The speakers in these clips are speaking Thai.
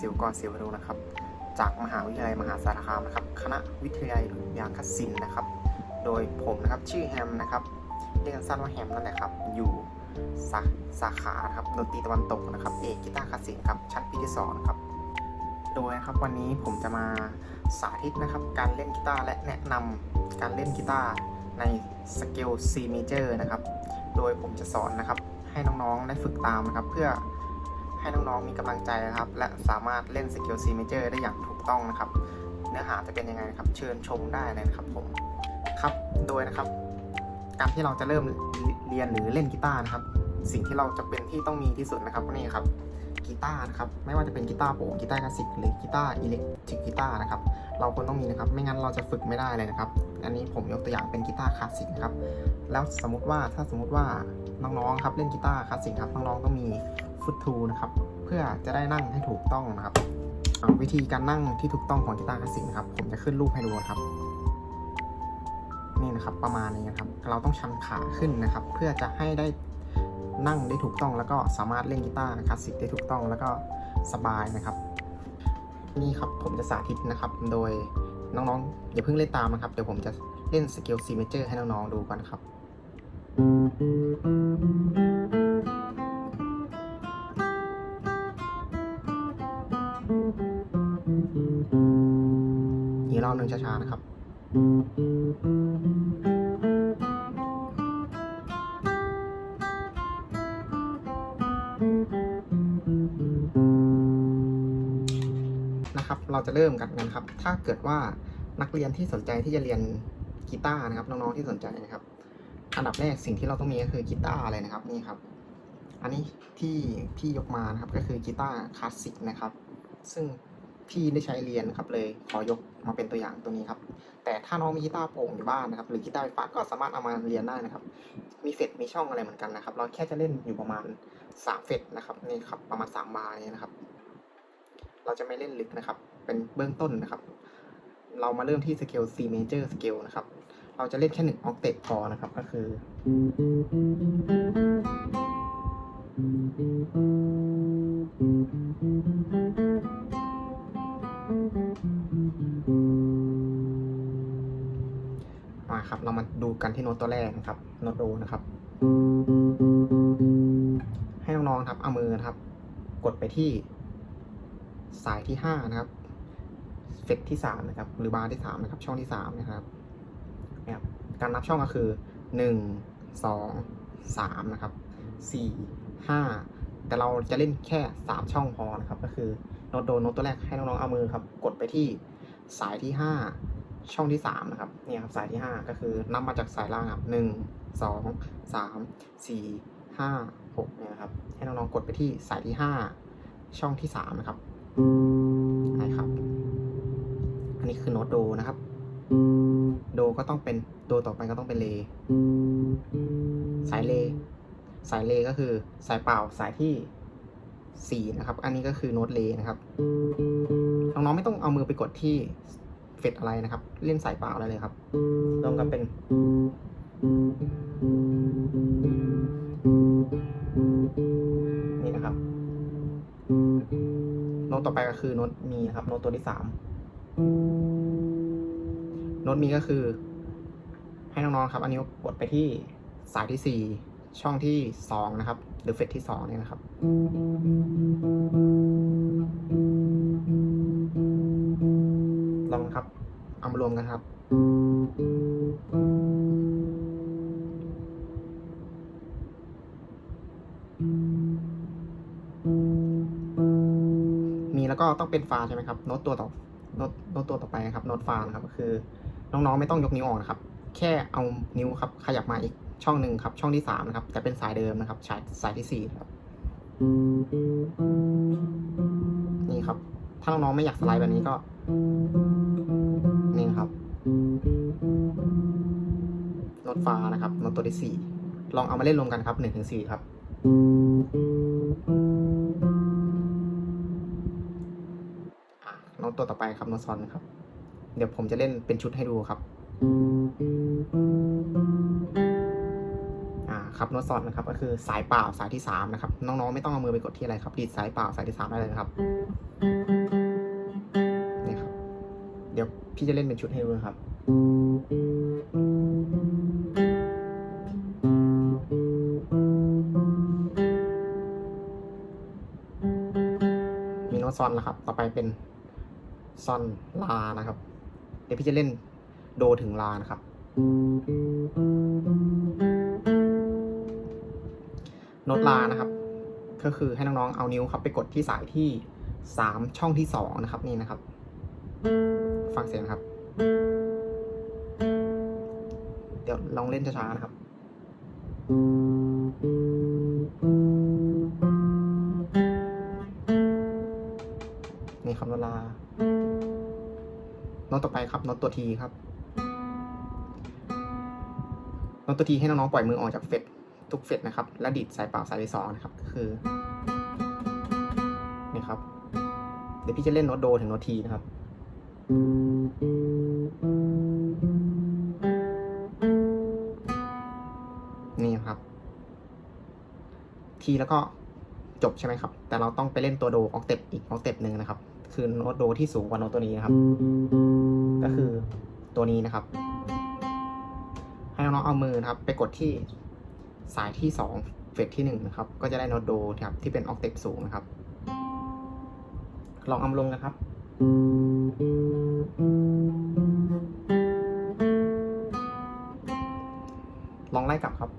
ศิวกรศิวรุนะครับ จากมหาวิทยาลัยมหาสารคามนะครับ คณะวิทยาลัยดุริยางคศิลป์นะครับ โดยผมนะครับชื่อแฮมนะครับเรียกสั้นว่าแฮมนั่นแหละครับ อยู่สาสาขาครับดนตรีตะวันตกนะครับ เอกกีตาร์คลาสสิกครับชั้นปีที่สองครับ โดยนะครับวันนี้ผมจะมาสาธิตนะครับ การเล่นกีตาร์และแนะนำการเล่นกีตาร์ในสเกล C major นะครับ โดยผมจะสอนนะครับให้น้องๆได้ฝึกตามนะครับ เพื่อ ให้น้องๆมีกำลังใจนะครับ และสามารถเล่นสเกล C major ได้อย่างถูกต้องนะครับ เนื้อหาจะเป็นยังไงครับ เชิญชมได้เลยนะครับผมครับโดยนะครับ การที่เราจะเริ่มเรียนหรือเล่นกีตาร์นะครับ สิ่งที่เราจะเป็นที่ต้องมีที่สุดนะครับก็นี่ครับกีตาร์นะครับไม่ว่าจะเป็นกีตาร์โปร่งกีตาร์คลาสสิกหรือกีตาร์อิเล็กทริกกีตาร์นะครับเราควรต้องมีนะครับไม่งั้นเราจะฝึกไม่ได้เลยนะครับ อันนี้ผมยกตัวอย่างเป็นกีตาร์คลาสสิกนะครับแล้วสมมติว่าถ้าสมมติว่าน้องๆครับเล่นกีตาร์คลาสสิกครับน้องๆต้องมี ฟุตทูนะครับ เพื่อจะได้นั่งให้ถูกต้องนะครับ วิธีการนั่งที่ถูกต้องของกีตาร์คลาสสิกนะครับ ผมจะขึ้นรูปให้ดูครับ นี่นะครับประมาณนี้นะครับ เราต้องชันขาขึ้นนะครับ เพื่อจะให้ได้นั่งได้ถูกต้อง แล้วก็สามารถเล่นกีตาร์คลาสสิกได้ถูกต้องแล้วก็สบายนะครับ นี่ครับผมจะสาธิตนะครับ โดยน้องๆอย่าเพิ่งเล่นตามนะครับ เดี๋ยวผมจะเล่นสเกล C major ให้น้องๆดูก่อนครับอี กรอบหนึ่งช้าๆนะครับ นะครับ เราจะเริ่มกันนะครับ ถ้าเกิดว่านักเรียนที่สนใจที่จะเรียนกีตาร์นะครับ น้องๆที่สนใจนะครับ อันดับแรกสิ่งที่เราต้องมีก็คือกีตาร์เลยนะครับนี่ครับ อันนี้ที่พี่ยกมานะครับก็คือกีตาร์คลาสสิกนะครับ ซึ่ง พี่ได้ใช้เรียนนะครับ เลยขอยกมาเป็นตัวอย่างตัวนี้ครับ แต่ถ้าน้องมีกีตาร์โปร่งอยู่บ้านนะครับ หรือกีตาร์ไฟฟ้าก็สามารถเอามาเรียนได้นะครับ มีเฟดมีช่องอะไรเหมือนกันนะครับ เราแค่จะเล่นอยู่ประมาณ3เฟดนะครับนี่ครับประมาณ3บาร์นี้นะครับ เราจะไม่เล่นลึกนะครับ เป็นเบื้องต้นนะครับ เรามาเริ่มที่สเกล C major scale นะครับ เราจะเล่นแค่หนึ่งออกเตปพอนะครับ ก็คือ มาครับ เรามาดูกันที่โน้ตตัวแรกนะครับ โน้ตโดนะครับ ให้น้องๆครับเอามือนะครับ กดไปที่สายที่ห้านะครับเฟกที่สามนะครับ หรือบาร์ที่สามนะครับ ช่องที่สามนะครับนะครับ การนับช่องก็คือหนึ่งสองสามนะครับสี่ห้าแต่เราจะเล่นแค่สามช่องพอนะครับ ก็คือ โน้ตโดนโน้ตตัวแรกให้น้องๆเอามือครับ กดไปที่สายที่ห้าช่องที่สามนะครับเนี่ยครับสายที่ห้าก็คือนับมาจากสายล่างครับหนึ่งสองสามสี่ห้าหกเนี่ยครับ ให้น้องๆกดไปที่สายที่ห้าช่องที่สามนะครับใช่ครับ อันนี้คือโน้ตโดนะครับ โดก็ต้องเป็นโดต่อไปก็ต้องเป็นเล สายเล สายเลก็คือสายเปล่าสายที่ สี่นะครับ อันนี้ก็คือโน้ตเลนะครับน้องๆไม่ต้องเอามือไปกดที่เฟดอะไรนะครับ เล่นสายเปล่าอะไรเลยครับรวมกันเป็น นี่นะครับโน้ตต่อไปก็คือโน้ตมีนะครับโน้ตตัวที่สามโน้ตมีก็คือ ให้น้องๆครับ อันนี้กดไปที่สายที่สี่ช่องที่สองนะครับ หรือเฟสที่สองเนี่ยนะครับ ลองครับ เอามารวมกันครับ มีแล้วก็ต้องเป็นฟาใช่ไหมครับ โน้ตตัวต่อ โน้ตโน้ตตัวต่อไปนะครับ โน้ตฟานะครับ ก็คือ น้องๆไม่ต้องยกนิ้วออกนะครับ แค่เอานิ้วครับ ขยับมาอีก ช่องหนึ่งครับ ช่องที่สามนะครับ แต่เป็นสายเดิมนะครับ สายสายที่สี่ครับ นี่ครับ ถ้าน้องๆไม่อยากสไลด์แบบนี้ก็ นี่ครับโน้ตฟานะครับโน้ตตัวที่สี่ลองเอามาเล่นรวมกันครับหนึ่งถึงสี่ครับโน้ตตัวต่อไปครับโน้ตซอนครับ เดี๋ยวผมจะเล่นเป็นชุดให้ดูครับ อ่าครับโน้ตซอนนะครับ ก็คือสายเปล่าสายที่สามนะครับน้องๆไม่ต้องเอามือไปกดที่อะไรครับดีดสายเปล่าสายที่สามได้เลยนะครับนี่ครับ เดี๋ยวพี่จะเล่นเป็นชุดให้ดูครับมีโน้ตซอนนะครับ ต่อไปเป็นซอนลานะครับ เดี๋ยวพี่จะเล่นโดถึงลานะครับ โน้ตลานะครับ ก็คือให้น้องๆเอานิ้วครับไปกดที่สายที่สามช่องที่สองนะครับนี่นะครับ ฟังเสียงนะครับ เดี๋ยวลองเล่นช้าๆนะครับนี่ครับโนตลาโน้ตต่อไปครับโน้ตตัวทีครับโน้ตตัวทีให้น้องๆปล่อยมือออกจากเฟด ทุกเฟดนะครับ และดีดสายเป่าสายที่สองนะครับก็คือนี่ครับ เดี๋ยวพี่จะเล่นโน้ตโดถึงโน้ตทีนะครับนี่ครับ ทีแล้วก็จบใช่ไหมครับ แต่เราต้องไปเล่นตัวโดออกเต็ปอีกออกเต็ปหนึ่งนะครับ คือโน้ตโดที่สูงกว่าโน้ตตัวนี้นะครับ ก็คือตัวนี้นะครับ ให้น้องๆเอามือนะครับ ไปกดที่ สายที่สองเฟสที่หนึ่งนะครับก็จะได้โน้ตโดนะครับที่เป็นออกเต็ปสูงนะครับ ลองเอามาลงนะครับ ลองไล่กลับครับ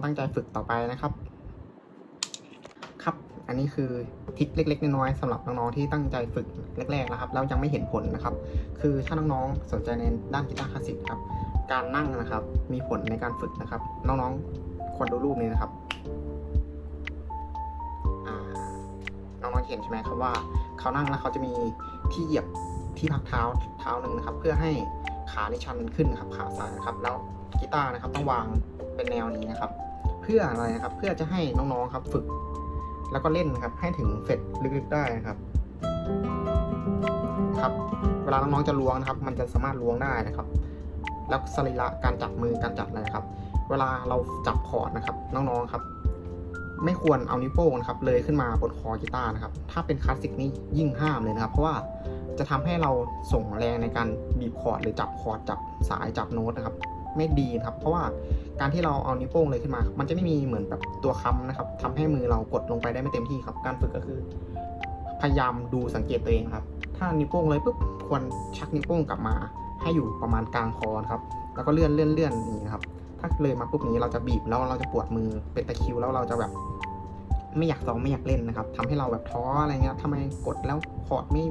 องตั้งใจฝึกต่อไปนะครับ ครับ อันนี้คือทริคเล็ก ๆ น้อยๆสำหรับน้องๆที่ตั้งใจฝึกแรกๆนะครับแล้วยังไม่เห็นผลนะครับ คือถ้าน้องๆสนใจในด้านกีตาร์คลาสสิกครับ การนั่งนะครับ มีผลในการฝึกนะครับ น้องๆควรดูรูปนี้นะครับอ่าน้องๆเห็นใช่ไหมครับว่าเขานั่งแล้วเขาจะมีที่เหยียบที่พักเท้าเท้าหนึ่งนะครับ เพื่อให้ขาในชันขึ้นครับขาซ้ายนะครับ แล้วกีตาร์นะครับต้องวางเป็นแนวนี้นะครับ พื่ออะไรนะครับ เพื่อจะให้น้องๆครับฝึก แล้วก็เล่นนะครับให้ถึงเฟดลึกๆได้นะครับ ครับเวลาน้องๆจะล้วงนะครับ มันจะสามารถล้วงได้นะครับ แล้วสรีระการจับมือการจับอะไรครับ เวลาเราจับคอร์ดนะครับ น้องๆครับ ไม่ควรเอานิ้วโป้งนะครับเลยขึ้นมาบนคอกีตาร์นะครับ ถ้าเป็นคลาสสิกนี่ยิ่งห้ามเลยนะครับ เพราะว่าจะทำให้เราส่งแรงในการบีบคอร์ดหรือจับคอร์ดจับสายจับโน้ตนะครับ ไม่ดีครับ เพราะว่าการที่เราเอานิ้วโป้งเลยขึ้นมา มันจะไม่มีเหมือนแบบตัวค้ำนะครับทำให้มือเรากดลงไปได้ไม่เต็มที่ครับ การฝึกก็คือ พยายามดูสังเกตตัวเองครับ ถ้านิ้วโป้งเลยปุ๊บควรชักนิ้วโป้งกลับมา ให้อยู่ประมาณกลางคอนครับ แล้วก็เลื่อนเลื่อนเลื่อนอย่างนี้ครับ ถ้าเลยมาปุ๊บนี้เราจะบีบแล้วเราจะปวดมือเป็นตะคิวแล้วเราจะแบบไม่อยากซ้อมไม่อยากเล่นนะครับทำให้เราแบบท้ออะไรเงี้ยทำไมกดแล้วคอร์ดไม่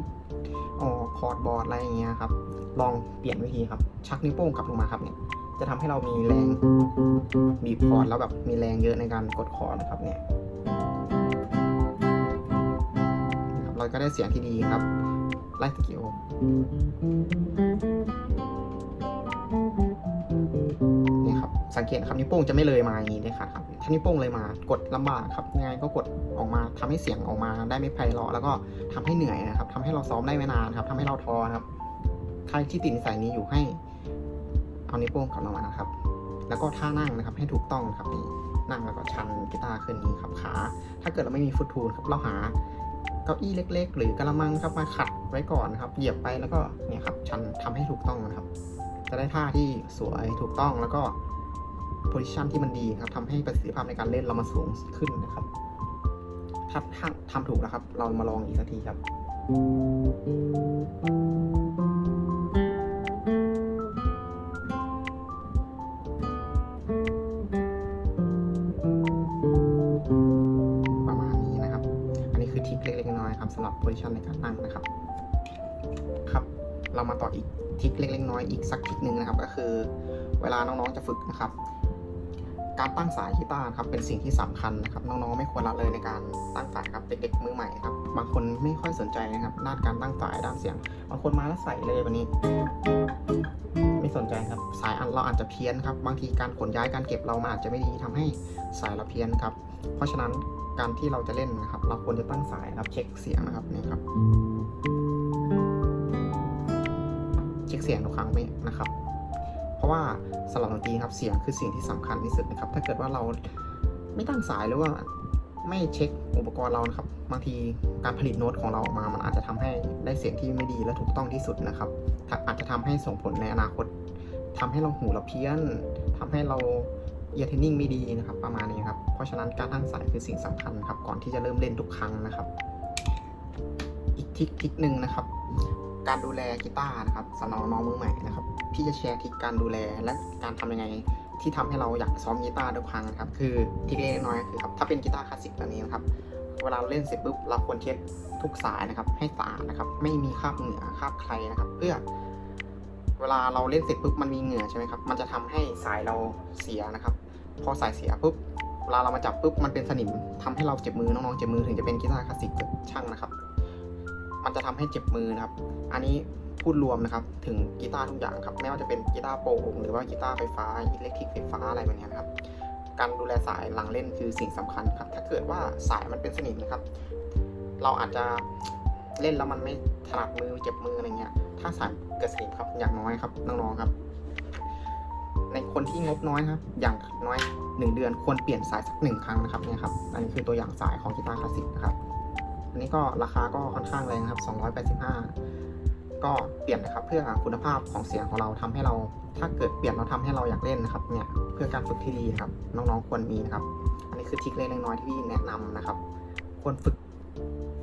ออกคอร์ดบอร์ดอะไรอย่างเงี้ยครับ ลองเปลี่ยนวิธีครับ ชักนิ้วโป้งกลับลงมาครับเนี่ย จะทำให้เรามีแรงบีบคอร์ดแล้วแบบมีแรงเยอะในการกดคอร์ดนะครับเนี่ยครับเราก็ได้เสียงที่ดีครับไล่สกิลนี่ครับสังเกตครับนิ้วโป้งจะไม่เลยมาอย่างนี้เลยค่ะครับถ้านิ้วโป้งเลยมากดลำบากครับยังไงก็กดออกมาทำให้เสียงออกมาได้ไม่ไพเราะแล้วก็ทำให้เหนื่อยนะครับทำให้เราซ้อมได้ไม่นานครับทำให้เราท้อครับใครที่ติดสัยนี้อยู่ให้ เอานิ้วโป้งกลับลงมานะครับ แล้วก็ท่านั่งนะครับให้ถูกต้องนะครับนี่นั่งแล้วก็ชันกีตาร์ขึ้นนี้ครับขา ถ้าเกิดเราไม่มีฟุตทูลครับเราหาเก้าอี้เล็ก ๆ หรือกระมังครับมาขัดไว้ก่อนนะครับ เหยียบไปแล้วก็เนี่ยครับชันทำให้ถูกต้องนะครับ จะได้ท่าที่สวยถูกต้องแล้วก็โพซิชันที่มันดีครับทำให้ประสิทธิภาพในการเล่นเรามาสูงขึ้นนะครับ ถ้าถ้าทำถูกแล้วครับ เรามาลองอีกสักทีครับ ริคเล็กๆน้อยๆครับสำหรับโพซิชันในการนั่งนะครับ ครับ เรามาต่ออีกทริคเล็กๆน้อยๆอีกสักทริคหนึ่งนะครับ ก็คือเวลาน้องๆจะฝึกนะครับ การตั้งสายกีตาร์ครับเป็นสิ่งที่สำคัญนะครับ น้องๆไม่ควรละเลยในการตั้งสายครับเด็กๆมือใหม่ครับบางคนไม่ค่อยสนใจนะครับด้านการตั้งสายด้านเสียงบางคนมาแล้วใส่เลยวันนี้ ไม่สนใจครับ สายเราอาจจะเพี้ยนครับ บางทีการขนย้ายการเก็บเรามันอาจจะไม่ดีทำให้สายเราเพี้ยนครับ เพราะฉะนั้นการที่เราจะเล่นนะครับ เราควรจะตั้งสายนะครับเช็คเสียงนะครับนี่ครับเช็คเสียงทุกครั้งไหมนะครับ เพราะว่าสำหรับดนตรีครับเสียงคือสิ่งที่สำคัญที่สุดนะครับ ถ้าเกิดว่าเราไม่ตั้งสายหรือว่า ไม่เช็คอุปกรณ์เรานะครับ บางทีการผลิตโน้ตของเราออกมา มันอาจจะทำให้ได้เสียงที่ไม่ดีและถูกต้องที่สุดนะครับอาจจะทำให้ส่งผลในอนาคตทำให้เราหูเราเพี้ยนทำให้เราเอียร์เทนนิ่งไม่ดีนะครับ ประมาณนี้ครับ เพราะฉะนั้นการตั้งสายคือสิ่งสำคัญครับ ก่อนที่จะเริ่มเล่นทุกครั้งนะครับ อีกทริคทริคหนึ่งนะครับ การดูแลกีตาร์นะครับสำหรับน้องมือใหม่นะครับ พี่จะแชร์ทริคการดูแลและการทำยังไง ที่ทำให้เราอยากซ้อมกีตาร์ทุกครั้งนะครับคือทริคเล็กน้อยคือครับถ้าเป็นกีตาร์คลาสสิกแบบนี้นะครับเวลาเราเล่นเสร็จปุ๊บเราควรเช็ดทุกสายนะครับ ให้สะอาดนะครับ ไม่มีคราบเหงื่อคราบใครนะครับ เพื่อ เวลาเราเล่นเสร็จปุ๊บมันมีเหงื่อใช่ไหมครับมันจะทำให้สายเราเสียนะครับ พอสายเสียปุ๊บเวลาเรามาจับปุ๊บมันเป็นสนิมทำให้เราเจ็บมือน้องๆเจ็บมือถึงจะเป็นกีตาร์คลาสสิกช่างนะครับ มันจะทำให้เจ็บมือนะครับ อันนี้ พูดรวมนะครับ ถึงกีตาร์ทุกอย่างครับ ไม่ว่าจะเป็นกีตาร์โปร่งหรือว่ากีตาร์ไฟฟ้าอิเล็กทริกไฟฟ้าอะไรแบบนี้นครับ การดูแลสายหลังเล่นคือสิ่งสำคัญครับ ถ้าเกิดว่าสายมันเป็นสนิมนะครับ เราอาจจะเล่นแล้วมันไม่ถนัดมือเจ็บมืออะไรเงี้ย ถ้าสายเกิดสนิมครับ อย่างน้อยครับน้องๆครับ ในคนที่งบน้อยครับ อย่างน้อยหนึ่งเดือนควรเปลี่ยนสายสักหนึ่งครั้งนะครับเนี่ยครับ อันนี้คือตัวอย่างสายของกีตาร์คลาสสิกนะครับ อันนี้ก็ราคาก็ค่อนข้างแรงครับ 285 ก็เปลี่ยนนะครับเพื่อคุณภาพของเสียงของเราทำให้เรา ถ้าเกิดเปลี่ยนเราทำให้เราอยากเล่นนะครับเนี่ยเพื่อการฝึกที่ดีครับน้องๆควรมีนะครับ อันนี้คือทริคเล็กน้อยที่พี่แนะนำนะครับ ควรฝึก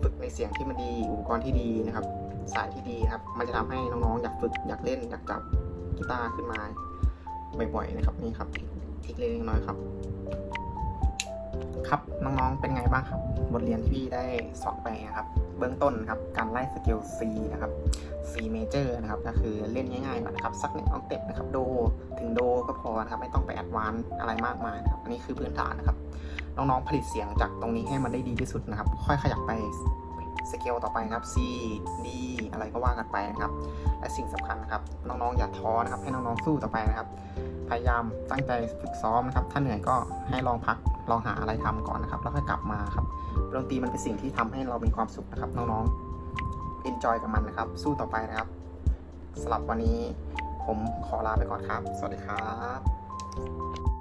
ฝึกในเสียงที่มันดีอุปกรณ์ที่ดีนะครับ สายที่ดีครับ มันจะทำให้น้องๆอยากฝึกอยากเล่นอยากจับกีตาร์ขึ้นมาบ่อยๆนะครับนี่ครับทริคเล็กน้อยครับ ครับน้องๆเป็นไงบ้างครับ บทเรียนที่พี่ได้สอนไปนะครับ เบื้องต้นครับการไล่สเกล C นะครับ C major นะครับก็คือเล่นง่ายๆก่อนนะครับ สักหนึ่งออกเต็ปนะครับโดถึงโดก็พอนะครับ ไม่ต้องไปแอดวานซ์อะไรมากมายนะครับอันนี้คือพื้นฐานนะครับ น้องๆผลิตเสียงจากตรงนี้ให้มันได้ดีที่สุดนะครับ ค่อยขยับไป สเกลต่อไปนะครับ C D อะไรก็ว่ากันไปนะครับ และสิ่งสำคัญนะครับ น้องๆอย่าท้อนะครับ ให้น้องๆสู้ต่อไปนะครับ พยายามตั้งใจฝึกซ้อมนะครับ ถ้าเหนื่อยก็ให้ลองพักลองหาอะไรทำก่อนนะครับ แล้วค่อยกลับมาครับดนตรีมันเป็นสิ่งที่ทำให้เรามีความสุขนะครับ น้องๆ enjoy กับมันนะครับ สู้ต่อไปนะครับสำหรับวันนี้ผมขอลาไปก่อนครับ สวัสดีครับ